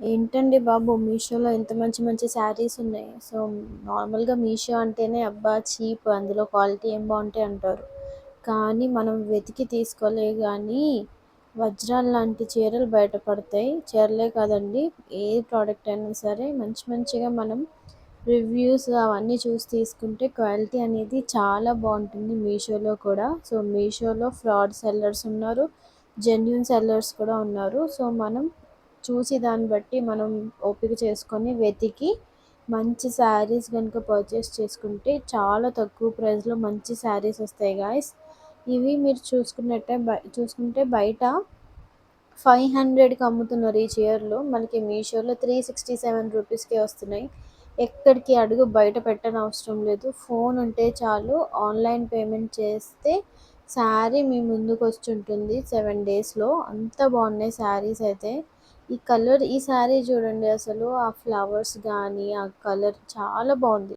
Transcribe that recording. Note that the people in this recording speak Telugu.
ఏంటండి బాబు? మీషోలో ఇంత మంచి మంచి శారీస్ ఉన్నాయి. సో నార్మల్గా మీషో అంటేనే అబ్బా చీప్ అందులో క్వాలిటీ ఏం బాగుంటాయి అంటారు. కానీ మనం వెతికి తీసుకోలే కానీ వజ్రాలు లాంటి చీరలు బయటపడతాయి చీరలే కాదండి ఏ ప్రోడక్ట్ అయినా సరే మంచి మంచిగా మనం రివ్యూస్ అవన్నీ చూసి తీసుకుంటే క్వాలిటీ అనేది చాలా బాగుంటుంది మీషోలో కూడా. సో మీషోలో ఫ్రాడ్ సెల్లర్స్ ఉన్నారు జెన్యున్ సెల్లర్స్ కూడా ఉన్నారు. సో మనం చూసి దాన్ని బట్టి మనం ఓపిక చేసుకొని వెతికి మంచి శారీస్ కనుక పర్చేస్ చేసుకుంటే చాలా తక్కువ ప్రైస్లో మంచి శారీస్ వస్తాయి గాయస్ ఇవి మీరు చూసుకున్నట్టే బై చూసుకుంటే బయట ఫైవ్ హండ్రెడ్కి అమ్ముతున్నారు ఈ చీరలు మనకి మీషోలో త్రీ సిక్స్టీ సెవెన్ రూపీస్కే వస్తున్నాయి. ఎక్కడికి అడుగు బయట పెట్టని అవసరం లేదు. ఫోన్ ఉంటే చాలు. ఆన్లైన్ పేమెంట్ చేస్తే శారీ మీ ముందుకు వచ్చి ఉంటుంది సెవెన్ డేస్లో అంత బాగున్నాయి శారీస్ అయితే. ఈ కలర్ ఈ శారీ చూడండి అసలు ఆ ఫ్లవర్స్ కానీ ఆ కలర్ చాలా బాగుంది.